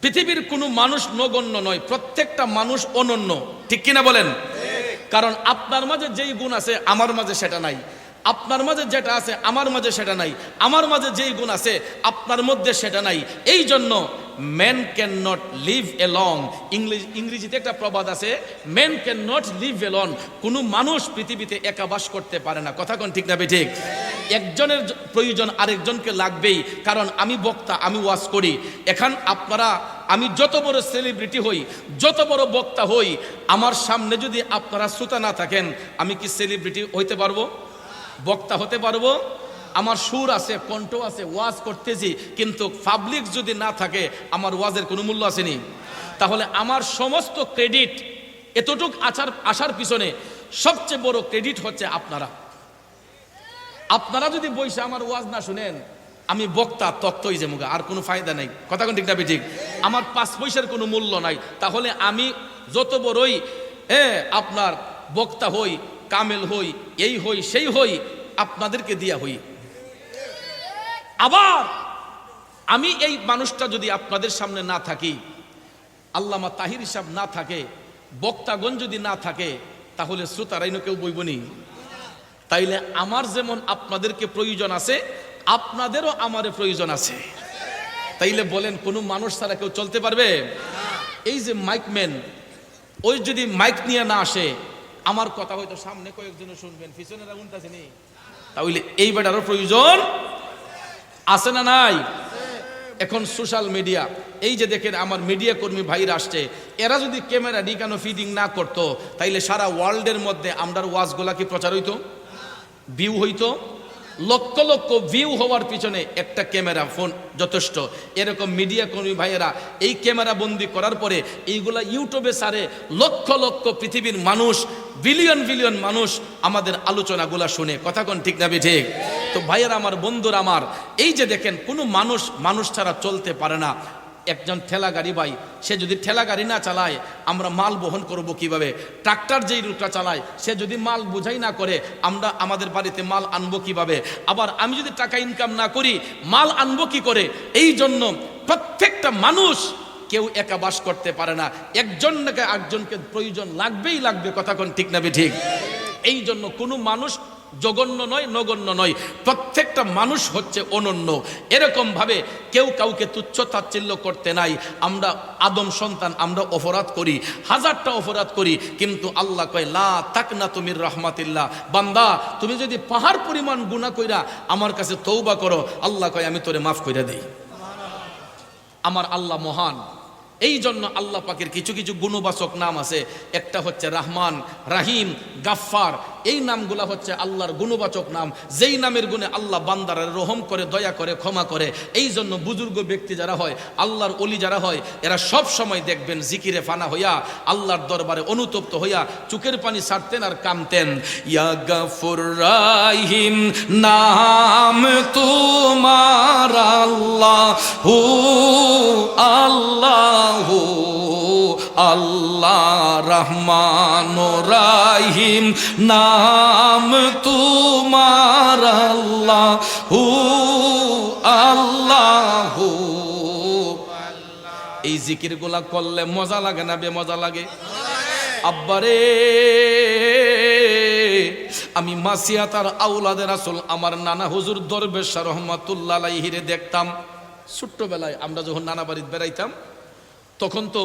পৃথিবীর কোনো মানুষ নগণ্য নয়, প্রত্যেকটা মানুষ অনন্য। ঠিক কিনা বলেন? কারণ আপনার মাঝে যেই গুণ আছে, আমার মাঝে সেটা নাই। আপনার মাঝে যেটা আছে, আমার মাঝে সেটা নাই। আমার মাঝে যেই গুণ আছে, আপনার মধ্যে সেটা নাই। এই জন্য man can not live alone English ইংরেজিতে একটা প্রবাদ আছে man can not live alone কোনো মানুষ পৃথিবীতে একা বাস করতে পারে না। কথা কোন ঠিক না ঠিক একজনের প্রয়োজন আরেকজনকে লাগবেই। কারণ আমি বক্তা, আমি ওয়াজ করি। এখন আপনারা, আমি যত বড় সেলিব্রিটি হই, যত বড় বক্তা হই, আমার সামনে যদি আপনারা শ্রোতা না থাকেন, আমি কি সেলিব্রিটি হইতে পারব? বক্তা হতে পারব? আমার সুর আছে, কণ্ঠ আছে, ওয়াজ করতেছি, কিন্তু পাবলিক যদি না থাকে, আমার ওয়াজের কোনো মূল্য আসেনি। তাহলে আমার সমস্ত ক্রেডিট এতটুক আসার আসার পিছনে সবচেয়ে বড় ক্রেডিট হচ্ছে আপনারা। আপনারা যদি বইসে আমার ওয়াজ না শুনেন, আমি বক্তা তত্ত্বই যে মুখে, আর কোনো ফায়দা নেই। কথা কোন ঠিক না ঠিক আমার পাঁচ পয়সার কোনো মূল্য নাই। তাহলে আমি যত বড়ই হ্যাঁ আপনার বক্তা হই, কামেল হই, এই হই, সেই হই, আপনাদেরকে দিয়া হই। আবার আমি এই মানুষটা যদি আপনাদের সামনে না থাকি, আল্লামা তাহির হিসাব না থাকে, বক্তাগণ যদি না থাকে, তাহলে শ্রোতারাইনও কেউ বইবনি তাইলে আমার যেমন আপনাদেরকে প্রয়োজন আছে, আপনাদেরও আমার প্রয়োজন আছে। তাইলে বলেন, কোনো মানুষ ছাড়া কেউ চলতে পারবে? এই যে মাইকম্যান ওই যদি মাইক নিয়ে না আসে, আমার কথা হয়তো সামনে কয়েকজনে শুনবেন উনতাছেনি তাহলে এই বেটারও প্রয়োজন আছে না নাই? এখন সোশ্যাল মিডিয়া এই যে দেখেন আমার মিডিয়া কর্মী ভাইরা আসছে, এরা যদি ক্যামেরা ডিকানো ফিডিং না করতো, তাইলে সারা ওয়ার্ল্ডের মধ্যে আমরার ওয়াজগুলা কি প্রচার হইতো? ভিউ হইতো? লক্ষ লক্ষ ভিউ হওয়ার পিছনে একটা ক্যামেরা ফোন যথেষ্ট। এরকম মিডিয়া কর্মী ভাইয়েরা এই ক্যামেরা বন্দি করার পরে এইগুলা ইউটিউবে সারে লক্ষ লক্ষ পৃথিবীর মানুষ বিলিয়ন বিলিয়ন মানুষ আমাদের আলোচনাগুলা শুনে। কথা কোন ঠিক না ঠিক? তো ভাইয়ের আমার, বন্ধুর আমার, এই যে দেখেন, কোনো মানুষ মানুষ ছাড়া চলতে পারে না। একজন ঠেলা গাড়ি ভাই, সে যদি ঠেলা গাড়ি না চালায়, আমরা মাল বহন করব কীভাবে? ট্রাক্টর যেই রুটটা চালায়, সে যদি মাল বোঝাই না করে, আমরা আমাদের বাড়িতে মাল আনব কীভাবে? আবার আমি যদি টাকা ইনকাম না করি, মাল আনব কি করে? এই জন্য প্রত্যেকটা মানুষ কেউ একা বাস করতে পারে না। একজন একজনকে একজনকে প্রয়োজন লাগবেই লাগবে, কথা কোন ঠিক না ঠিক? এই জন্য কোনো মানুষ জঘন্য নয়, নগণ্য নয়। প্রত্যেকটা মানুষ হচ্ছে অনন্য। এরকম ভাবে কেউ কাউকে তুচ্ছ তাচ্ছিল্য করতে নাই। আমরা আদম সন্তান, আমরা অপরাধ করি, হাজারটা অপরাধ করি, কিন্তু আল্লাহ কয়, লা তাক না তুমির রহমাতিল্লাহ। বান্দা, তুমি যদি পাহাড় পরিমাণ গুণা কইরা আমার কাছে তৌবা করো, আল্লাহ কয়, আমি তোরে মাফ কইরা দেই। আমার আল্লাহ মহান। এই জন্য আল্লাহ পাকের কিছু কিছু গুণবাচক নাম আছে। একটা হচ্ছে রাহমান, রাহিম, গাফফার। এই নামগুলা হচ্ছে আল্লাহর গুণবাচক নাম। যেই নামের গুণে আল্লাহ বান্দারা রহম করে, দয়া করে, ক্ষমা করে এই জন্য বুজুর্গ ব্যক্তি যারা হয়, আল্লাহর অলি যারা হয়, এরা সব সময় দেখবেন জিকিরে ফানা হইয়া, আল্লাহর দরবারে অনুতপ্ত হইয়া চুকের পানি ছাড়তেন আর কামতেন ইয়া গাফুর নাম তোমার আল্লাহ হু আল্লাহ আল্লাহ রহমান রাহিম, নাম তুমার আল্লাহ হু আল্লাহ। এই জিকিরগুলা করলে মজা লাগে না বে মজা লাগে? আব্বারে, আমি মাসিয়া তার আউলাদের আসল আমার নানা হুজুর দরবেশা রহমাতুল্লাহ হিরে দেখতাম। ছোট্টবেলায় আমরা যখন নানা বাড়িতে বেড়াইতাম, তখন তো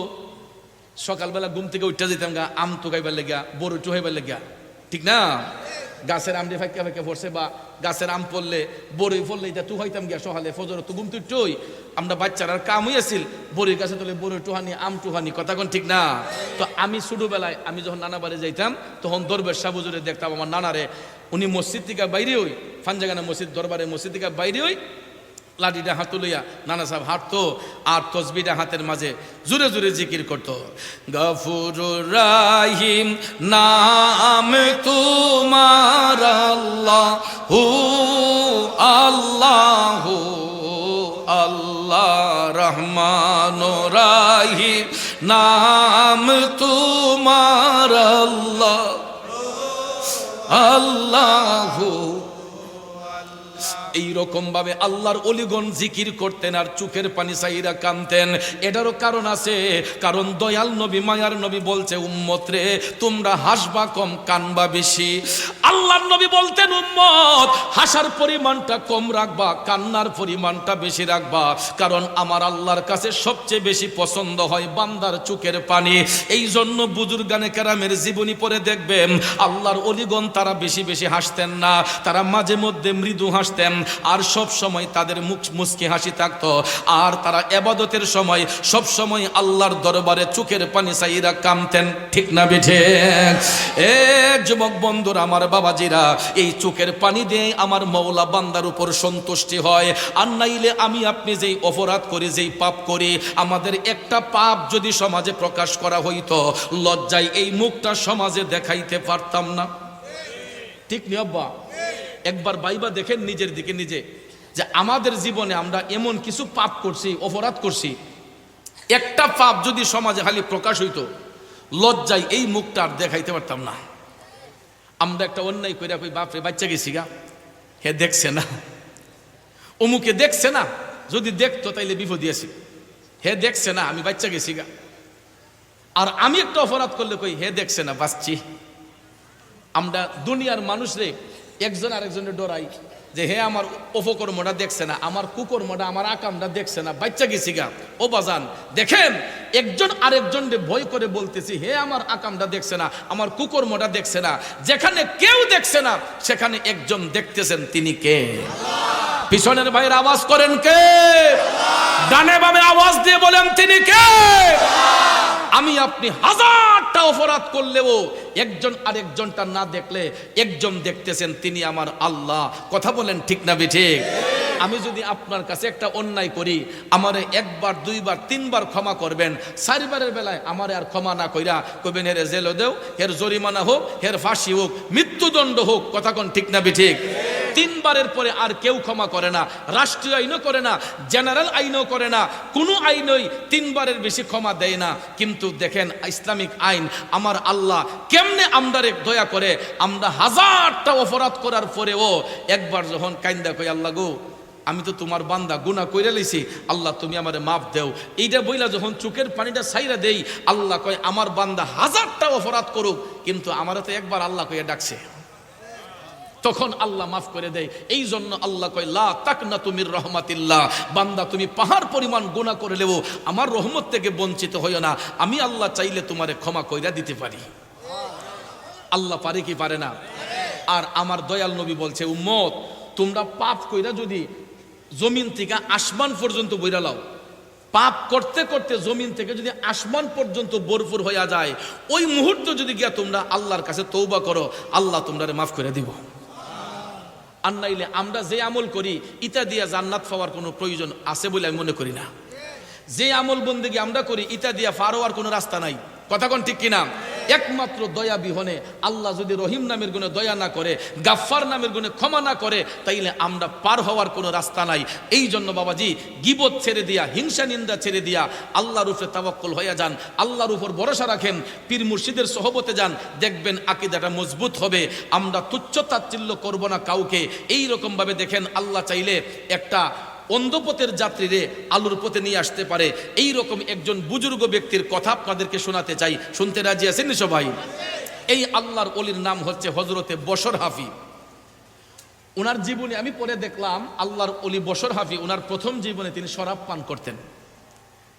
সকালবেলা ঘুম থেকে উঠতে যেতাম গা, আম তুকাইবার লেগা বড় টুহাইবার লেগা ঠিক না? গাছের আম দিয়ে ফাঁকা ফাঁকা পড়ছে বা গাছের আম পড়লে, বড়ই পড়লে এটা তুহাইতাম গিয়া সকালে, ফজর তো ঘুম তুই আমরা বাচ্চারা কাম হইয়াছিল বড়ির গাছে তোলে বড়ই টুহানি, আম টুহানি, কথা কোন ঠিক না? তো আমি ছোটবেলায়, আমি যখন নানা বাড়ি যাইতাম, তখন দরবেশ সাবুজুরে দেখতাম আমার নানারে, উনি মসজিদ থেকে বাইরে হই, ফানজাগানা মসজিদ, দরবারে মসজিদ থেকে বাইরে হই লাঠিটা হাতু লইয়া নানা সাহেব হাঁটতো আর তসবিটা হাতের মাঝে জুড়ে জুড়ে জিকির করতো। গফুর রাহিম, নাম তোমার আল্লাহ হু আল্লাহ হু আল্লাহ রহমান রাহিম, নাম তোমার আল্লাহ আল্লাহ এই ভাবে আল্লাহর অলিগণ জিকির করতেন আর চোখের পানি সাইরা কানতেন। এটারও কারণ আছে, কারণ দয়াল নবী, মায়ার নবী বলছে, উম্মত রে, তোমরা হাসবা কম, কানবা বেশি। আল্লাহর নবী বলতেন, উম্মত, হাসার পরিমাণটা কম রাখবা, কান্নার পরিমাণটা বেশি রাখবা, কারণ আমার আল্লাহর কাছে সবচেয়ে বেশি পছন্দ হয় বান্দার চোখের পানি। এই জন্য বুজুর্গানে কেরামের জীবনী পরে দেখবেন, আল্লাহর অলিগণ তারা বেশি বেশি হাসতেন না, তারা মাঝে মধ্যে মৃদু হাসতেন, আর সব সময় তাদের মুখ মুচকি হাসি থাকত, আর তারা এবাদতের সময় সব সময় আল্লাহর দরবারে চোখের পানি চাইরা কামতেন ঠিক না বিঠে? এ যুবক বন্ধুরা, আমার বাবাজিরা, এই চোখের পানি দিয়ে আমার মৌলা বান্দার উপর সন্তুষ্টি হয়। আর নাইলে আমি আপনি যেই অপরাধ করি, যেই পাপ করি, আমাদের একটা পাপ যদি সমাজে প্রকাশ করা হইতো, লজ্জায় এই মুখটা সমাজে দেখাইতে পারতাম না। ঠিক নি আব্বা? একবার বাইবা দেখেন নিজের দিকে নিজে, যে আমাদের জীবনে আমরা এমন কিছু পাপ করছি, অপরাধ করছি, একটা পাপ যদি সমাজে খালি প্রকাশ হইতো, লজ্জায় এই মুখটা আর দেখাইতে পারতাম না। আমরা একটা অন্যায় করে কই, বাপরে, বাচ্চা গেছি গা। হে, দেখছে না। অমুকে দেখছে না? যদি দেখতো, তাইলে বিপদ দিয়েছি হে, দেখছে না, আমি বাচ্চা গেছি গা। আর আমি একটা অপরাধ করলে কই, হে, দেখছে না, বাঁচছি। আমরা দুনিয়ার মানুষরে একজন আরেকজনের ডরাই যে, হে, আমার অপকর্মটা দেখছে না, আমার কুকর্মটা আমার আকামটা দেখছে না, বাচ্চা গেছি গা। ও বাজান, দেখেন, একজন আরেকজনকে ভয় করে বলতেছি, হে, আমার আকামটা দেখছে না, আমার কুকর্মটা দেখছে না, যেখানে কেউ দেখছে না, সেখানে একজন দেখতেছেন, তিনি কে? পিছনের ভাইয়ের আওয়াজ করেন কে? ডানে বামে আওয়াজ দিয়ে বলেন, তিনি কে? আমি আপনি হাজারটা অপরাধ করলেও একজন আরেকজনটা না দেখলে একজন দেখতেছেন তিনি আমার আল্লাহ। কথা বলেন ঠিক না ঠিক? আমি যদি আপনার কাছে একটা অন্যায় করি, আমারে একবার, দুইবার, তিনবার ক্ষমা করবেন, চারিবারের বেলায় আমারে আর ক্ষমা না কইরা কইবেন, হের জেলও দেও, হের জরিমানা হোক, হের ফাঁসি হোক, মৃত্যুদণ্ড হোক, কথা কোন ঠিক না ঠিক? তিনবারের পরে আর কেউ ক্ষমা করে না, রাষ্ট্রীয় আইনও করে না, জেনারেল আইনও করে না, কোনো আইনই তিনবারের বেশি ক্ষমা দেয় না। কিন্তু দেখেন, ইসলামিক আইন আমার আল্লাহ কেমনে আমদারে দয়া করে, আমরা হাজারটা অপরাধ করার পরেও একবার যখন কাইন্দা কই, আল্লাহ গো, আমি তো তোমার বান্দা গুণা কইরা লইছি, আল্লাহ তুমি আমারে মাফ দেও। এইটা বইলা যখন চোখের পানিটা সাইরা দেই, আল্লাহ কয়, আমার বান্দা হাজারটা অপরাধ করুক। কিন্তু আমারও তো একবার আল্লাহ কইয়া ডাকছে। তখন আল্লাহ মাফ করে দেয়। এই জন্য আল্লাহ কয়, লা তাক না তুমির রহমাতিল্লাহ। বান্দা, তুমি পাহাড় পরিমাণ গুণা করে লেবো আমার রহমত থেকে বঞ্চিত হইও না। আমি আল্লাহ চাইলে তোমারে ক্ষমা কইরা দিতে পারি। আল্লাহ পারে কি পারে না? আর আমার দয়াল নবী বলছে, উম্মত, তোমরা পাপ কইরা যদি জমিন থেকে আসমান পর্যন্ত বইরা লাও, পাপ করতে করতে জমিন থেকে যদি আসমান পর্যন্ত বরফুর হইয়া যায়, ওই মুহূর্ত যদি গিয়া তোমরা আল্লাহর কাছে তৌবা করো, আল্লাহ তোমরা মাফ করে দিব। আর নাইলে আমরা যে আমল করি ইটা দিয়া জান্নাত পাওয়ার কোনো প্রয়োজন আছে বলে আমি মনে করি না। যে আমল বন্দেগী আমরা করি ইটা দিয়া ফারোয়ার কোনো রাস্তা নাই। কথা কোন ঠিক কিনা? একমাত্র দয়া বিহনে আল্লাহ যদি রহিম নামের গুণে দয়া না করে, গাফফার নামের গুণে ক্ষমা না করে, তাইলে আমরা পার হওয়ার কোনো রাস্তা নাই। এই জন্য বাবাজি, গিবত ছেড়ে দিয়া, হিংসা নিন্দা ছেড়ে দিয়া আল্লাহর উপরে তাবাক্কুল হইয়া যান, আল্লাহর উপর ভরসা রাখেন, পীর মুর্শিদের সহবতে যান, দেখবেন আকিদাটা মজবুত হবে। আমরা তুচ্ছ তাচ্ছিল্য করব না কাউকে। এই রকম ভাবে দেখেন আল্লাহ চাইলে একটা অন্ধপথের যাত্রীরে আলুর পথে নিয়ে আসতে পারে। এই রকম একজন বুজুর্গ ব্যক্তির কথা আপনাদেরকে শোনাতে চাই। শুনতে রাজি আছেন সবাই? এই আল্লাহর অলির নাম হচ্ছে হজরতে বসর হাফি। ওনার জীবনে আমি পরে দেখলাম, আল্লাহর অলি বসর হাফি ওনার প্রথম জীবনে তিনি শরাব পান করতেন,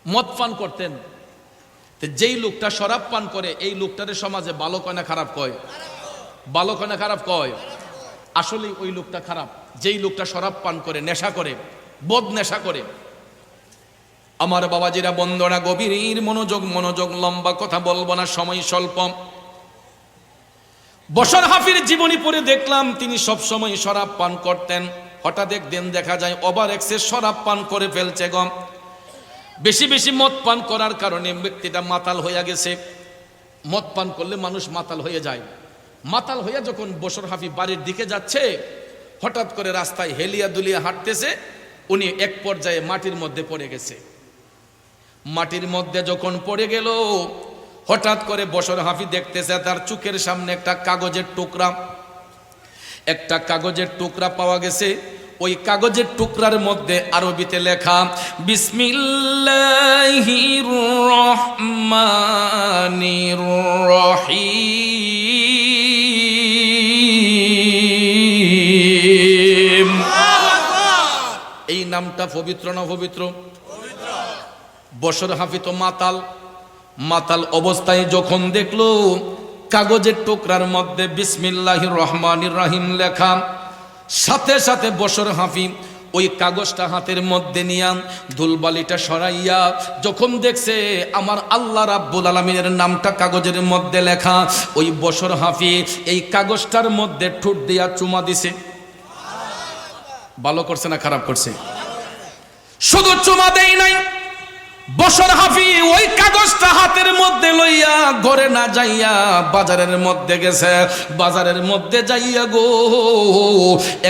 মদ পান করতেন। যেই লোকটা শরাব পান করে, এই লোকটারে সমাজে ভালো কয় না খারাপ কয়? ভালো কয় না খারাপ কয়? আসলেই ওই লোকটা খারাপ। যেই লোকটা শরাব পান করে, নেশা করে বদ নেশা করে। আমার বাবাজিরা বন্দনা, গভীর মনোযোগ মনোযোগ, লম্বা কথা বলব না, সময় স্বল্প। বসর হাফির জীবনী পড়ে দেখলাম, তিনি সব সময় শরাব পান করতেন। হঠাৎ একদিন দেখা যায়, ওভার এক্সেস শরাব পান করে ফেলছে গম বেশি বেশি মদ পান করার কারণে ব্যক্তিটা মাতাল হইয়া গেছে। মদ পান করলে মানুষ মাতাল হয়ে যায়। মাতাল হইয়া যখন বসর হাফি বাড়ির দিকে যাচ্ছে, হঠাৎ করে রাস্তায় হেলিয়া দুলিয়া হাঁটতেছে উনি এক পর্যায়ে মাটির মধ্যে পড়ে গেছে। মাটির মধ্যে যখন পড়ে গেল, হঠাৎ করে বসর হাফি দেখতেছে তার চোখের সামনে একটা কাগজের টুকরা। একটা কাগজের টুকরা পাওয়া গেছে। ওই কাগজের টুকরার মধ্যে আরবিতে লেখা, বিসমিল্লাহির রহমানির রহিম। নামটা পবিত্র না পবিত্র বসর হাফিত মাতাল। মাতাল অবস্থায় যখন দেখল, কাগজের টুকরার মধ্যে বিসমিল্লাহির রহমানির রাহিম লেখা, সাথে সাথে বসর হাফি ওই কাগজটা হাতের মধ্যে নিয়াম ধুলবালিটা সরাইয়া যখন দেখছে আমার আল্লাহ রাব্বুল আলমিনের নামটা কাগজের মধ্যে লেখা, ওই বসর হাফি এই কাগজটার মধ্যে ঠুট দিয়া চুমা দিছে। ভালো করছে না খারাপ করছে? শুধু চুমা দেই নাই বসর হাফি ওই কাগজটা হাতের মধ্যে লইয়া ঘরে না যাইয়া বাজারের মধ্যে গেছে। বাজারের মধ্যে যাইয়া গো,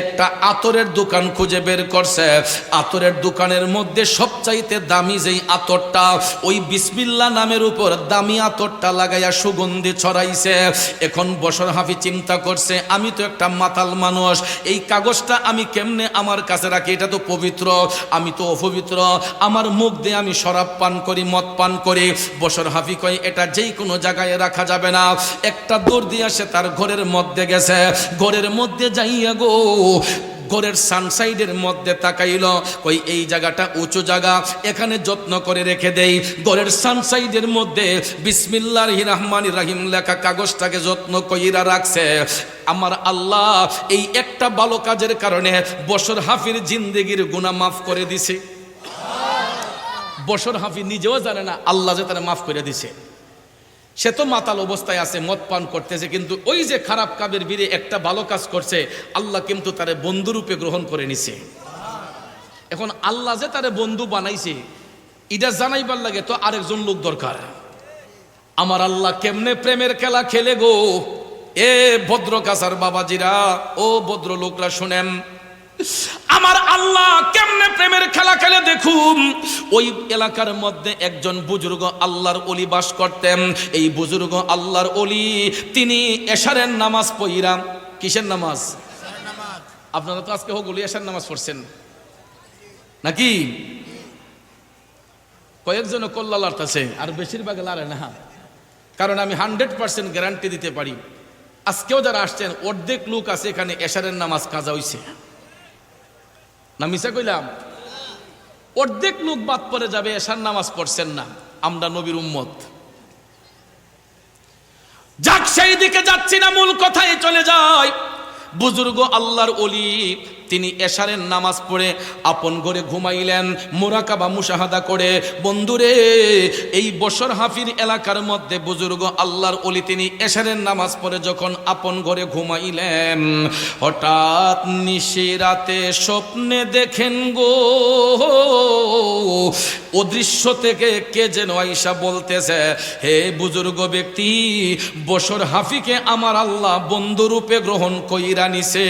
একটা আতরের দোকান খুঁজে বের করছে। আতরের দোকানের মধ্যে সবচাইতে দামি যেই আতরটা, ওই বিসমিল্লা নামের উপর দামি আতরটা লাগাইয়া সুগন্ধি ছড়াইছে। এখন বসর হাফি চিন্তা করছে, আমি তো একটা মাতাল মানুষ, এই কাগজটা আমি কেমনে আমার কাছে রাখি? এটা তো পবিত্র, আমি তো অপবিত্র। আমার মুখ দিয়ে আমি শরাব পান করি, মদ পান করি। বসর হাফি কয়, এটা যেই কোনো জায়গায় রাখা যাবে না। একটা দৌড় দিয়ে তার ঘরের মধ্যে গেছে। ঘরের মধ্যে যাইয়া গো, ঘরের সানসাইডের মধ্যে তাকাইল। কই এই জায়গাটা উঁচু জায়গা, এখানে যত্ন করে রেখে দেই। ঘরের সানসাইডের মধ্যে বিসমিল্লাহ রহমান রাহিম লেখা কাগজটাকে যত্ন কইরা রাখছে। আমার আল্লাহ এই একটা ভালো কাজের কারণে বসর হাফির জিন্দেগির গুণা মাফ করে দিছে। বসর হাফি নিজেও জানে না, আল্লাহ যে তারা মাফ করে দিছে। সে তো মাতাল অবস্থায় আছে, মদ পান করতেছে, কিন্তু ওই যে খারাপ কাবের বীরে একটা ভালো কাজ করছে, আল্লাহ কিন্তু তারে বন্ধুরূপে গ্রহণ করে নিছে। এখন আল্লাহ যে তারে বন্ধু বানাইছে, এটা জানাইবার লাগে তো আরেকজন লোক দরকার। আমার আল্লাহ কেমনে প্রেমের খেলা খেলে গো? এ ভদ্র কাসার বাবাজিরা, ও ভদ্র লোকরা শুনেন, আমার আল্লাহ ওই এলাকার মধ্যে একজন বুজুর্গ আল্লাহর অলি বাস করতেন। এই বুজুর্গ আল্লাহর অলি তিনি এশারের নামাজ পইরাম কিসের নামাজ? আপনারা তো আজকে হোক এশার নামাজ পড়ছেন। নাকি? কয়েকজন কল্লা লড়তেছে, আর বেশিরভাগ লারে না। কারণ আমি হান্ড্রেড পার্সেন্ট গ্যারান্টি দিতে পারি। আজকেও যারা আসছেন, অর্ধেক লোক আছে এখানে এশারের নামাজ কাজা হইছে। না মিশা কইলাম? অর্ধেক লোক বাদ পড়ে যাবে এসার নামাজ পড়ছেন না। আমরা নবীর উম্মত। যাক, সেই দিকে যাচ্ছি না, মূল কথায় চলে যায় বুজুর্গ আল্লাহর অলি তিনি এশারের নামাজ পড়ে আপন ঘরে ঘুমাইলেন, মোরাকাবা মুশাহাদা করে, বন্ধুরে, এই বসর হাফির এলাকার মধ্যে বুজুর্গ আল্লাহর অলি তিনি এশারের নামাজ পড়ে যখন আপন ঘরে ঘুমাইলেন। হঠাৎ নিশি রাতে স্বপ্নে দেখেন গো অদৃশ্য থেকে কে যেন আইসা বলতেছে, হে বুজুর্গ ব্যক্তি, বসর হাফিকে আমার আল্লাহ বন্ধুরূপে গ্রহণ কইরা নিছে।